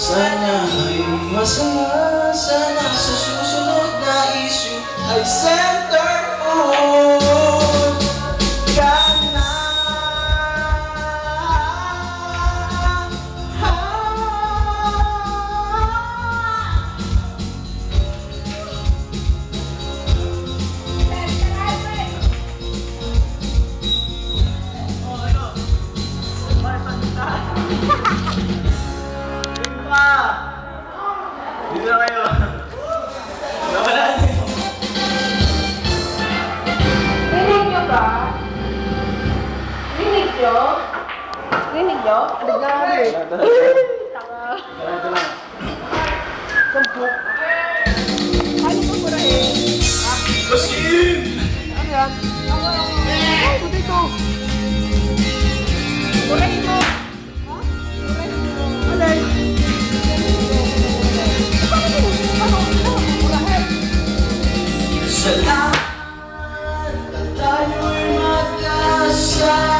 Sana ay masaya Sana sa susunod na issue Ay center on na. Ha ha! nyo? Rinig nyo? Nagari. Tanga. Sampok. Ano po mura eh? Masin! Ano yan? Ano yan? Ay, buti ito. Murahin mo. Ha? Murahin mo. Alay. Salamat na tayo'y magkasama